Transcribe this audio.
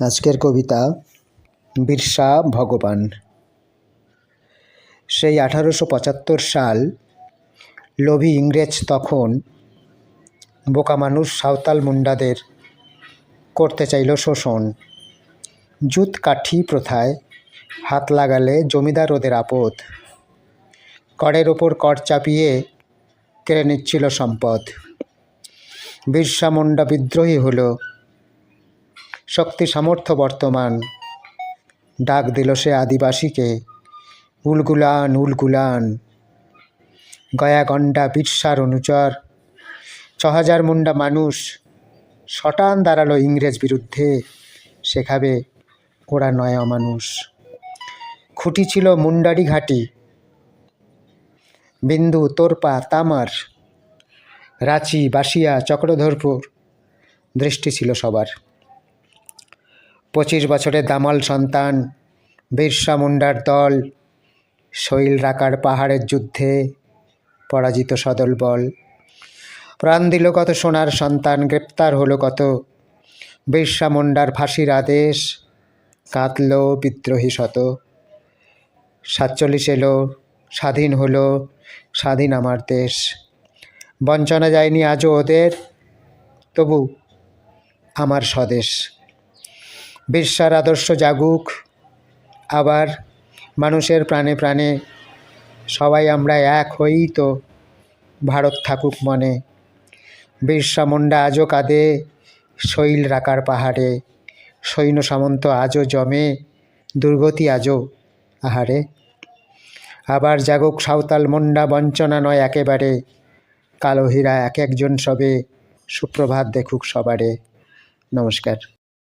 আজকের কবিতা বিরসা ভগবান। সেই আঠারোশো পঁচাত্তর সাল লোভী ইংরেজ তখন বোকা মানুষ সাঁওতাল মুন্ডাদের করতে চাইল শোষণ। জুত কাঠি প্রথায় হাত লাগালে জমিদার ওদের আপদ। করের ওপর কর চাপিয়ে কেড়ে নিচ্ছিল সম্পদ। বিরসা মুন্ডা বিদ্রোহী হলো শক্তি সামর্থ্য বর্তমান। ডাক দিল সে আদিবাসীকে, উলগুলান উলগুলান। গয়া গন্ডা বিরসার অনুচর ছ হাজার মুন্ডা মানুষ, শটান দাঁড়াল ইংরেজ বিরুদ্ধে শেখাবে ওরা নয়া মানুষ খুঁটি ছিল মুন্ডারি ঘাটি। বিন্দু, তোরপা, তামার, রাঁচি বাসিয়া চক্রধরপুর, দৃষ্টি ছিল সবার। পঁচিশ বছরের দামাল সন্তান, বিরসা মুন্ডার দল, শৈল রাকার পাহাড়ের যুদ্ধে পরাজিত সদল বল। প্রাণ দিল কত সোনার সন্তান, গ্রেপ্তার হলো কত। বিরসা মুন্ডার ফাঁসির আদেশ, কাঁদল বিদ্রোহী শত। সাতচল্লিশ এলো, স্বাধীন হলো, স্বাধীন আমার দেশ। বঞ্চনা যায়নি আজও ওদের, তবু আমার স্বদেশ। বিরসার আদর্শ জাগুক। আবার মানুষের প্রাণে প্রাণে সবাই আমরা এক হই তো ভারত থাকুক মনে। বিরসা মুন্ডা আজও কাঁদে, শৈল রাকার পাহাড়ে। সৈন্য সামন্ত আজও জমে, দুর্গতি আজও আহারে। আবার জাগুক সাঁওতাল মুন্ডা, বঞ্চনা নয় একেবারে। কালো হীরা এক একজন সবে, সুপ্রভাত দেখুক সবারে। নমস্কার।